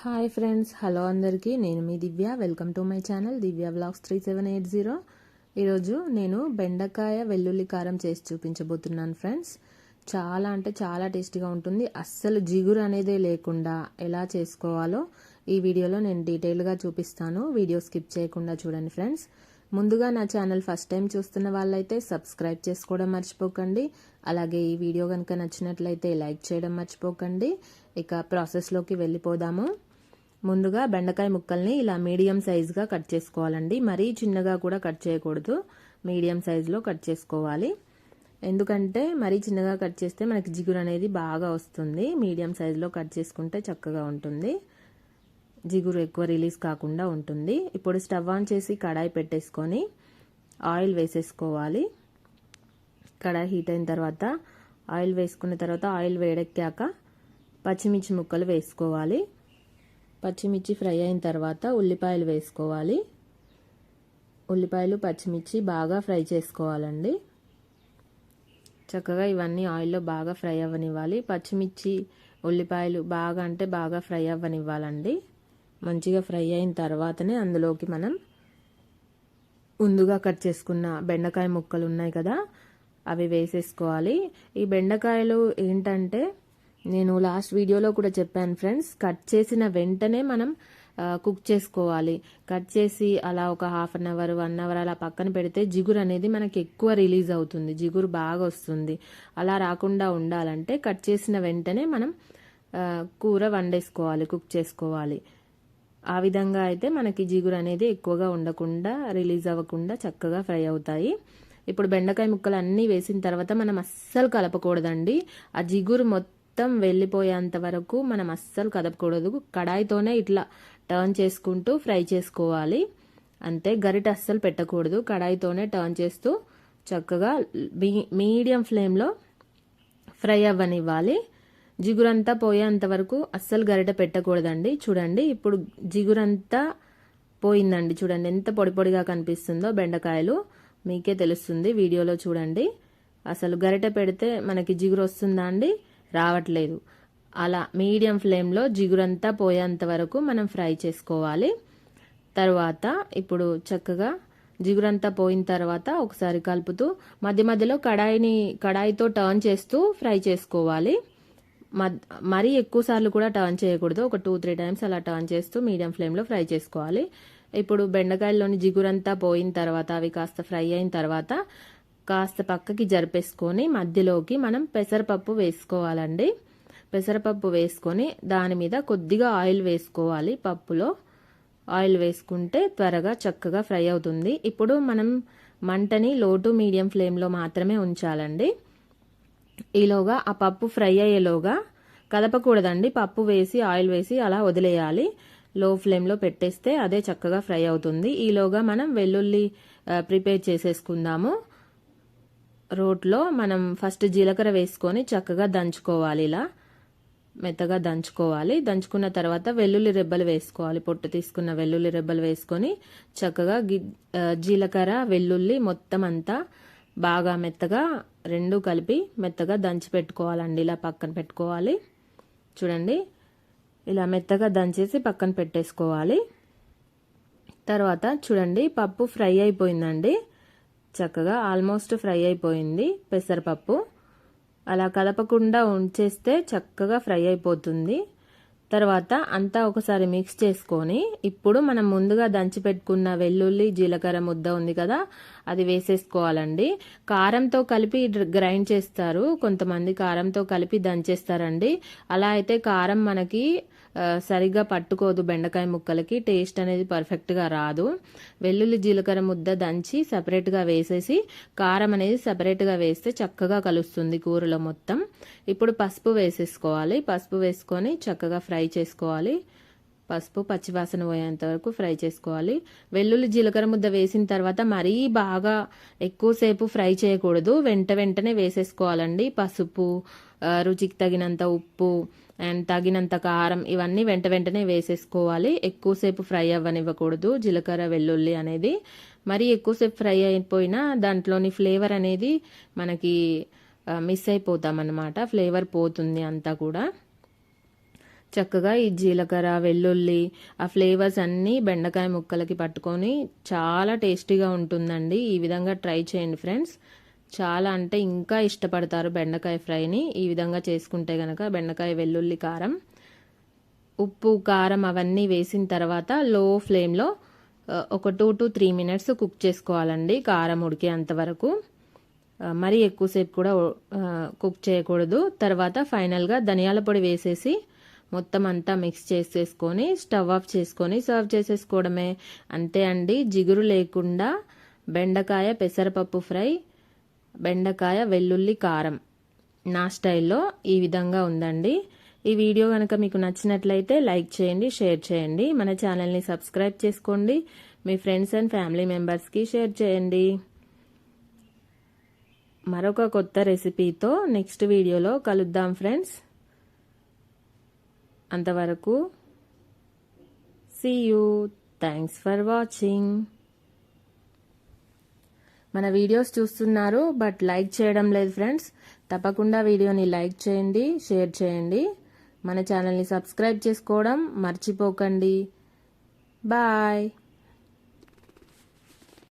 Hi friends hello అందరికీ. నేను మీ Divya. Welcome to my channel Divya blogs three seven eight zero. ఈరోజు నేను బెండకాయ వెల్లుల్లి కారం చేసి చూపించబోతున్నాను ఫ్రెండ్స్. చాలా అంటే చాలా టేస్టీగా ఉంటుంది. అస్సలు జిగురు అనేది లేకుండా ఎలా చేసుకోవాలో ఈ వీడియోలో నేను డీటెయిల్గా చూపిస్తాను. వీడియో స్కిప్ చేయకుండా చూడండి ఫ్రెండ్స్. ముందుగా నా ఛానల్ ఫస్ట్ టైం చూస్తున్న వాళ్ళైతే సబ్స్క్రైబ్ చేసుకోవడం మర్చిపోకండి. అలాగే ఈ వీడియో కనుక నచ్చినట్లయితే లైక్ చేయడం మర్చిపోకండి. ఇక ప్రాసెస్లోకి వెళ్ళిపోదాము. ముందుగా బెండకాయ ముక్కల్ని ఇలా మీడియం సైజుగా కట్ చేసుకోవాలండి. మరీ చిన్నగా కూడా కట్ చేయకూడదు. మీడియం సైజులో కట్ చేసుకోవాలి. ఎందుకంటే మరీ చిన్నగా కట్ చేస్తే మనకి జిగురు అనేది బాగా వస్తుంది. మీడియం సైజులో కట్ చేసుకుంటే చక్కగా ఉంటుంది. జిగురు ఎక్కువ రిలీజ్ కాకుండా ఉంటుంది. ఇప్పుడు స్టవ్ ఆన్ చేసి కడాయి పెట్టేసుకొని ఆయిల్ వేసేసుకోవాలి. కడాయి హీట్ అయిన తర్వాత ఆయిల్ వేసుకున్న తర్వాత ఆయిల్ వేడెక్కాక పచ్చిమిర్చి ముక్కలు వేసుకోవాలి. పచ్చిమిర్చి ఫ్రై అయిన తర్వాత ఉల్లిపాయలు వేసుకోవాలి. ఉల్లిపాయలు పచ్చిమిర్చి బాగా ఫ్రై చేసుకోవాలండి. చక్కగా ఇవన్నీ ఆయిల్లో బాగా ఫ్రై అవ్వనివ్వాలి. పచ్చిమిర్చి ఉల్లిపాయలు బాగా అంటే బాగా ఫ్రై అవ్వనివ్వాలండి. మంచిగా ఫ్రై అయిన తర్వాతనే అందులోకి మనం ముందుగా కట్ చేసుకున్న బెండకాయ ముక్కలు ఉన్నాయి కదా అవి వేసేసుకోవాలి. ఈ బెండకాయలు ఏంటంటే నేను లాస్ట్ వీడియోలో కూడా చెప్పాను ఫ్రెండ్స్ కట్ చేసిన వెంటనే మనం కుక్ చేసుకోవాలి. కట్ చేసి అలా ఒక half an hour one hour అలా పక్కన పెడితే జిగురు అనేది మనకి ఎక్కువ రిలీజ్ అవుతుంది జిగురు బాగా వస్తుంది. అలా రాకుండా ఉండాలంటే కట్ చేసిన వెంటనే మనం కూర వండేసుకోవాలి కుక్ చేసుకోవాలి. ఆ విధంగా అయితే మనకి జిగురు అనేది ఎక్కువగా ఉండకుండా రిలీజ్ అవ్వకుండా చక్కగా ఫ్రై అవుతాయి. ఇప్పుడు బెండకాయ ముక్కలు అన్నీ వేసిన తర్వాత మనం అస్సలు కలపకూడదండి. ఆ జిగురు మొత్తం వెళ్ళిపోయేంత వరకు మనం అస్సలు కదపకూడదు. కడాయితోనే ఇట్లా టర్న్ చేసుకుంటూ ఫ్రై చేసుకోవాలి. అంతే గరిట అస్సలు పెట్టకూడదు. కడాయితోనే టర్న్ చేస్తూ చక్కగా మీడియం ఫ్లేమ్లో ఫ్రై అవ్వనివ్వాలి. జిగురంతా పోయేంత వరకు అస్సలు గరిట పెట్టకూడదండి. చూడండి ఇప్పుడు జిగురంతా పోయిందండి. చూడండి ఎంత పొడి పొడిగా కనిపిస్తుందో బెండకాయలు. మీకే తెలుస్తుంది వీడియోలో చూడండి. అసలు గరిట పెడితే మనకి జిగురు వస్తుందా అండి? రావట్లేదు. అలా మీడియం ఫ్లేమ్లో జిగురంతా పోయేంత వరకు మనం ఫ్రై చేసుకోవాలి. తర్వాత ఇప్పుడు చక్కగా జిగురంతా పోయిన తర్వాత ఒకసారి కలుపుతూ మధ్య మధ్యలో కడాయిని కడాయితో టర్న్ చేస్తూ ఫ్రై చేసుకోవాలి. మరీ ఎక్కువ సార్లు కూడా టర్న్ చేయకూడదు. ఒక టూ త్రీ టైమ్స్ అలా టర్న్ చేస్తూ మీడియం ఫ్లేమ్లో ఫ్రై చేసుకోవాలి. ఇప్పుడు బెండకాయల్లోని జిగురంతా పోయిన తర్వాత అవి కాస్త ఫ్రై అయిన తర్వాత కాస్త పక్కకి జరిపేసుకొని మధ్యలోకి మనం పెసరపప్పు వేసుకోవాలండి. పెసరపప్పు వేసుకొని దాని మీద కొద్దిగా ఆయిల్ వేసుకోవాలి పప్పులో. ఆయిల్ వేసుకుంటే త్వరగా చక్కగా ఫ్రై అవుతుంది. ఇప్పుడు మనం మంటని లో టు మీడియం ఫ్లేమ్లో మాత్రమే ఉంచాలండి. ఈలోగా ఆ పప్పు ఫ్రై అయ్యేలోగా కదపకూడదండి. పప్పు వేసి ఆయిల్ వేసి అలా వదిలేయాలి. లో ఫ్లేమ్లో పెట్టేస్తే అదే చక్కగా ఫ్రై అవుతుంది. ఈలోగా మనం వెల్లుల్లి ప్రిపేర్ చేసేసుకుందాము. రోట్లో మనం ఫస్ట్ జీలకర్ర వేసుకొని చక్కగా దంచుకోవాలి ఇలా. మెత్తగా దంచుకోవాలి. దంచుకున్న తర్వాత వెల్లుల్లి రెబ్బలు వేసుకోవాలి. పొట్టు తీసుకున్న వెల్లుల్లి రెబ్బలు వేసుకొని చక్కగా జీలకర్ర వెల్లుల్లి మొత్తం అంతా బాగా మెత్తగా రెండు కలిపి మెత్తగా దంచి పెట్టుకోవాలండి. ఇలా పక్కన పెట్టుకోవాలి. చూడండి. ఇలా మెత్తగా దంచేసి పక్కన పెట్టేసుకోవాలి. తర్వాత చూడండి పప్పు ఫ్రై అయిపోయిందండి. చక్కగా ఆల్మోస్ట్ ఫ్రై అయిపోయింది పెసరపప్పు. అలా కలపకుండా ఉంచేస్తే చక్కగా ఫ్రై అయిపోతుంది. తర్వాత అంతా ఒకసారి మిక్స్ చేసుకొని ఇప్పుడు మనం ముందుగా దంచి పెట్టుకున్న వెల్లుల్లి జీలకర్ర ముద్ద ఉంది కదా అది వేసేసుకోవాలండి. కారంతో కలిపి గ్రైండ్ చేస్తారు. కొంతమంది కారంతో కలిపి దంచేస్తారండి. అలా అయితే కారం మనకి సరిగ్గా పట్టుకోదు బెండకాయ ముక్కలకి. టేస్ట్ అనేది పర్ఫెక్ట్గా రాదు. వెల్లుల్లి జీలకర్ర ముద్ద దంచి సపరేట్గా వేసేసి కారం అనేది సపరేట్గా వేస్తే చక్కగా కలుస్తుంది కూరలో మొత్తం. ఇప్పుడు పసుపు వేసేసుకోవాలి. పసుపు వేసుకొని చక్కగా ఫ్రై చేసుకోవాలి. పసుపు పచ్చివాసన పోయేంత వరకు ఫ్రై చేసుకోవాలి. వెల్లుల్లి జీలకర్ర ముద్ద వేసిన తర్వాత మరీ బాగా ఎక్కువసేపు ఫ్రై చేయకూడదు. వెంట వెంటనే వేసేసుకోవాలండి. పసుపు రుచికి తగినంత ఉప్పు అండ్ తగినంత కారం ఇవన్నీ వెంట వెంటనే వేసేసుకోవాలి. ఎక్కువసేపు ఫ్రై అవ్వనివ్వకూడదు జీలకర్ర వెల్లుల్లి అనేది. మరి ఎక్కువసేపు ఫ్రై అయిపోయినా దాంట్లోని ఫ్లేవర్ అనేది మనకి మిస్ అయిపోతామన్నమాట. ఫ్లేవర్ పోతుంది అంతా కూడా. చక్కగా ఈ జీలకర్ర వెల్లుల్లి ఆ ఫ్లేవర్స్ అన్నీ బెండకాయ ముక్కలకి పట్టుకొని చాలా టేస్టీగా ఉంటుందండి. ఈ విధంగా ట్రై చేయండి ఫ్రెండ్స్. చాలా అంటే ఇంకా ఇష్టపడతారు బెండకాయ ఫ్రైని. ఈ విధంగా చేసుకుంటే కనుక బెండకాయ వెల్లుల్లి కారం ఉప్పు కారం అవన్నీ వేసిన తర్వాత లో ఫ్లేమ్లో ఒక two to three minutes cook చేసుకోవాలండి కారం ఉడికేంత వరకు. మరీ ఎక్కువసేపు కూడా కుక్ చేయకూడదు. తర్వాత ఫైనల్గా ధనియాల పొడి వేసేసి మొత్తం అంతా మిక్స్ చేసేసుకొని స్టవ్ ఆఫ్ చేసుకొని సర్వ్ చేసేసుకోవడమే. అంతే అండి జిగురు లేకుండా బెండకాయ పెసరపప్పు ఫ్రై బెండకాయ వెల్లుల్లి కారం. నా స్టైల్లో ఈ విధంగా ఉందండి. ఈ వీడియో కనుక మీకు నచ్చినట్లయితే లైక్ చేయండి షేర్ చేయండి. మన ఛానల్ని సబ్స్క్రైబ్ చేసుకోండి. మీ ఫ్రెండ్స్ అండ్ ఫ్యామిలీ మెంబర్స్కి షేర్ చేయండి. మరొక కొత్త రెసిపీతో నెక్స్ట్ వీడియోలో కలుద్దాం ఫ్రెండ్స్. అంతవరకు see you thanks for watching మన వీడియోస్ చూస్తున్నారు బట్ లైక్ చేయడం లేదు ఫ్రెండ్స్ తప్పకుండా వీడియోని లైక్ చేయండి షేర్ చేయండి. మన ఛానల్ని సబ్స్క్రైబ్ చేసుకోవడం మర్చిపోకండి. బాయ్